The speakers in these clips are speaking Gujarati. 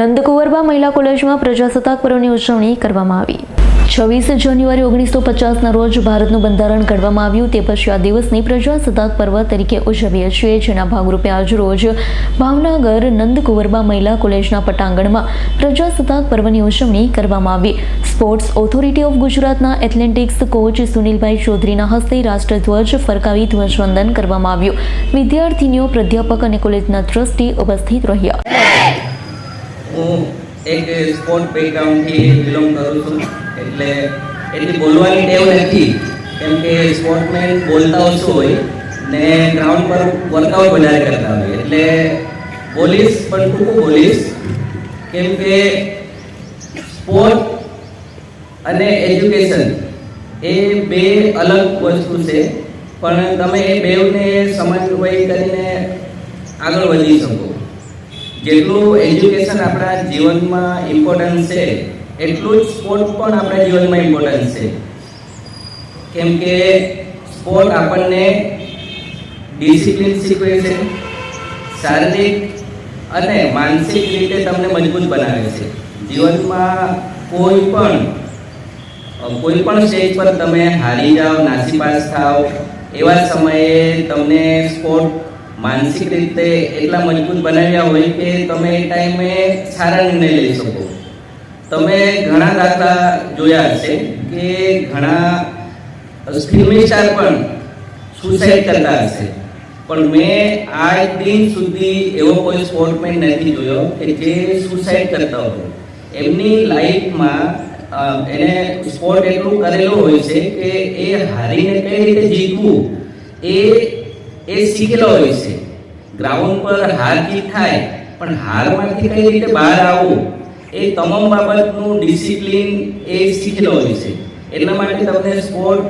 નંદકુંવરબા મહિલા કોલેજમાં પ્રજાસત્તાક પર્વની ઉજવણી કરવામાં આવી. છવ્વીસ જાન્યુઆરી ઓગણીસો પચાસના રોજ ભારતનું બંધારણ ઘડવામાં આવ્યું. તે પછી આ દિવસની પ્રજાસત્તાક પર્વ તરીકે ઉજવીએ છીએ, જેના ભાગરૂપે આજરોજ ભાવનગર નંદકુંવરબા મહિલા કોલેજના પટાંગણમાં પ્રજાસત્તાક પર્વની ઉજવણી કરવામાં આવી. સ્પોર્ટ્સ ઓથોરિટી ઓફ ગુજરાતના એથ્લેટિક્સ કોચ સુનિલભાઈ ચૌધરીના હસ્તે રાષ્ટ્રધ્વજ ફરકાવી ધ્વજવંદન કરવામાં આવ્યું. વિદ્યાર્થીનીઓ, પ્રાધ્યાપક અને કોલેજના ટ્રસ્ટી ઉપસ્થિત રહ્યા. હું એક સ્પોર્ટ બેકગ્રાઉન્ડથી બિલોંગ કરું છું. એટલે એટલી બોલવાની ટેવ નથી. કેમ કે સ્પોર્ટમેન બોલતા ઓછું હોય, ને ગ્રાઉન્ડ પર વર્કઆઉટ વધારે કરતા હોય. એટલે બોલીશ પણ ટૂંકું બોલીશ કેમ કે સ્પોર્ટ અને એજ્યુકેશન એ બે અલગ વસ્તુ છે. પણ તમે એ બેવને સમન્વય કરીને આગળ વધી શકો. જેટલું એજ્યુકેશન આપણા જીવનમાં ઇમ્પોર્ટન્ટ છે, એટલું જ સ્પોર્ટ પણ આપણા જીવનમાં ઇમ્પોર્ટન્ટ છે. કેમ કે સ્પોર્ટ આપણને ડિસિપ્લિન શીખવે છે, શારીરિક અને માનસિક રીતે તમને મજબૂત બનાવે છે. જીવનમાં કોઈ પણ કોઈ પણ સ્ટેજ પર તમે હારી જાઓ, નાસીપાસ થાઓ, એવા સમયે તમને સ્પોર્ટ માનસિક રીતે એટલા મજબૂત બનાવ્યા હોય કે તમે એ ટાઈમે સારા નિર્ણય લઈ શકો. તમે ઘણા દાખલા જોયા હશે કે ઘણા ફિલ્મી સ્ટાર પણ સુસાઇડ કરતા હશે. પણ મેં આજ દિન સુધી એવો કોઈ સ્પોર્ટમેન નથી જોયો કે જે સુસાઇડ કરતા હોય. એમની લાઈફમાં એને સ્પોર્ટ એટલું કરેલું હોય છે કે એ હારીને કઈ રીતે જીતવું એ એ શીખેલો હોય છે. ગ્રાઉન્ડ પર હાર જીત થાય, પણ હારમાંથી કઈ રીતે બહાર આવવું, એ તમામ બાબતનું ડિસિપ્લિન એ શીખેલો હોય છે. એટલા માટે તમને સ્પોર્ટ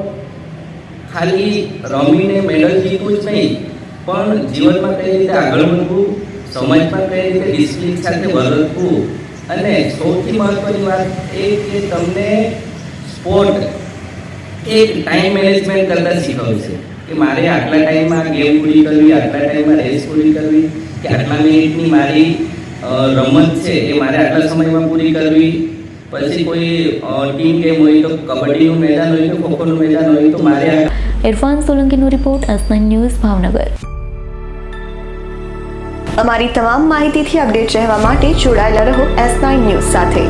ખાલી રમીને મેડલ જીતવું જ નહીં, પણ જીવનમાં કઈ રીતે આગળ વધવું સમાજમાં કઈ રીતે ડિસિપ્લિન સાથે વર્તવું અને સૌથી મહત્વની વાત એ કે તમને સ્પોર્ટ એક ટાઈમ મેનેજમેન્ટ કરતા શીખવ્યું છે. કે મારે આટલા ટાઈમમાં ગેમ પૂરી કરવી આટલા ટાઈમમાં રેસ પૂરી કરવી કે આટલા મિનિટની મારી રમત છે એ મારે આટલા સમયમાં પૂરી કરવી. પછી કોઈ ટીમ ગેમ હોય તો કબડ્ડીનું મેદાન હોય તો ખોખોનું મેદાન હોય તો મારે આ ઇરફાન સોલંકીનો રિપોર્ટ એસ ન્યૂઝ ભાવનગર. અમારી તમામ માહિતીથી અપડેટ રહેવા માટે જોડાયેલા રહો એસ નાઇન ન્યૂઝ સાથે.